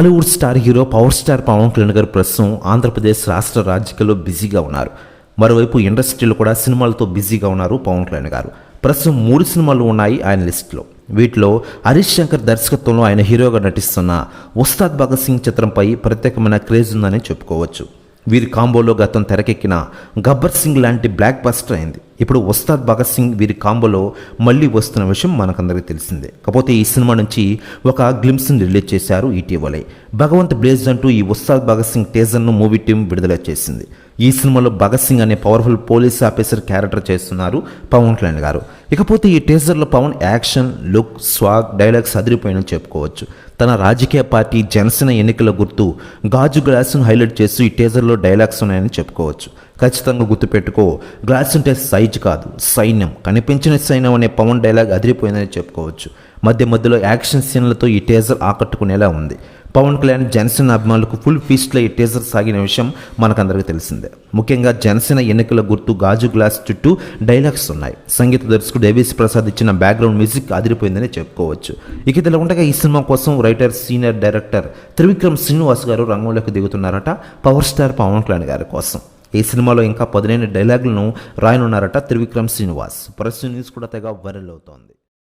Tollywood star hero power star Pawan Kalyan garu ప్రస్తుతం ఆంధ్రప్రదేశ్ రాష్ట్ర రాజకీయాల్లో బిజీగా ఉన్నారు. మరోవైపు ఇండస్ట్రీలో కూడా సినిమాలతో బిజీగా ఉన్నారు పవన్ కళ్యాణ్ గారు. ప్రస్తుతం మూడు సినిమాలు ఉన్నాయి ఆయన లిస్టులో. వీటిలో హరీష్ శంకర్ దర్శకత్వంలో ఆయన హీరోగా నటిస్తున్న ఉస్తాద్ భగత్ సింగ్ చిత్రంపై ప్రత్యేకమైన క్రేజ్ ఉందని చెప్పుకోవచ్చు. వీరి కాంబోలో గతం తెరకెక్కిన గబ్బర్ సింగ్ లాంటి బ్లాక్ బస్టర్ అయింది. ఇప్పుడు ఉస్తాద్ భగత్ సింగ్ వీరి కాంబోలో మళ్ళీ వస్తున్న విషయం మనకందరికీ తెలిసిందే. కాకపోతే ఈ సినిమా నుంచి ఒక గ్లిమ్స్ని రిలీజ్ చేశారు ఇటీవలే. భగవంత్ బ్లేజ్ అంటూ ఈ ఉస్తాద్ భగత్ సింగ్ టేజర్ను మూవీ టీం విడుదల చేసింది. ఈ సినిమాలో భగత్ సింగ్ అనే పవర్ఫుల్ పోలీస్ ఆఫీసర్ క్యారెక్టర్ చేస్తున్నారు పవన్ కళ్యాణ్ గారు. ఇకపోతే ఈ టీజర్లో Pawan action look swag dialogues అదిరిపోయినని చెప్పుకోవచ్చు. తన రాజకీయ పార్టీ జనసేన ఎన్నికల గుర్తు గాజు గ్లాసును హైలైట్ చేస్తూ ఈ టీజర్లో డైలాగ్స్ ఉన్నాయని చెప్పుకోవచ్చు. ఖచ్చితంగా గుర్తుపెట్టుకో గ్లాస్ ఉంటే సైజ్ కాదు సైన్యం. కనిపించిన సైన్యం అనే పవన్ డైలాగ్ అదిరిపోయిందని చెప్పుకోవచ్చు. మధ్య మధ్యలో యాక్షన్ సీన్లతో ఈ టేజర్ ఆకట్టుకునేలా ఉంది. పవన్ కళ్యాణ్ జనసేన అభిమానులకు ఫుల్ ఫీస్ట్లో ఈ టీజర్ సాగిన విషయం మనకందరికీ తెలిసిందే. ముఖ్యంగా జనసేన ఎన్నికల గుర్తు గాజు గ్లాస్ చుట్టూ డైలాగ్స్ ఉన్నాయి. సంగీత దర్శకుడు డేవిస్ ప్రసాద్ ఇచ్చిన బ్యాక్గ్రౌండ్ మ్యూజిక్ అదిరిపోయిందని చెప్పుకోవచ్చు. ఇక ఇదిలా ఉండగా ఈ సినిమా కోసం writer senior director Trivikram Srinivas garu రంగంలోకి దిగుతున్నారట పవర్ స్టార్ పవన్ కళ్యాణ్ గారి కోసం. ఈ సినిమాలో ఇంకా పదిహేను డైలాగులను రాయనున్నారట త్రివిక్రమ్ శ్రీనివాస్. ప్రస్తుత న్యూస్ కూడా తెగ వైరల్ అవుతోంది.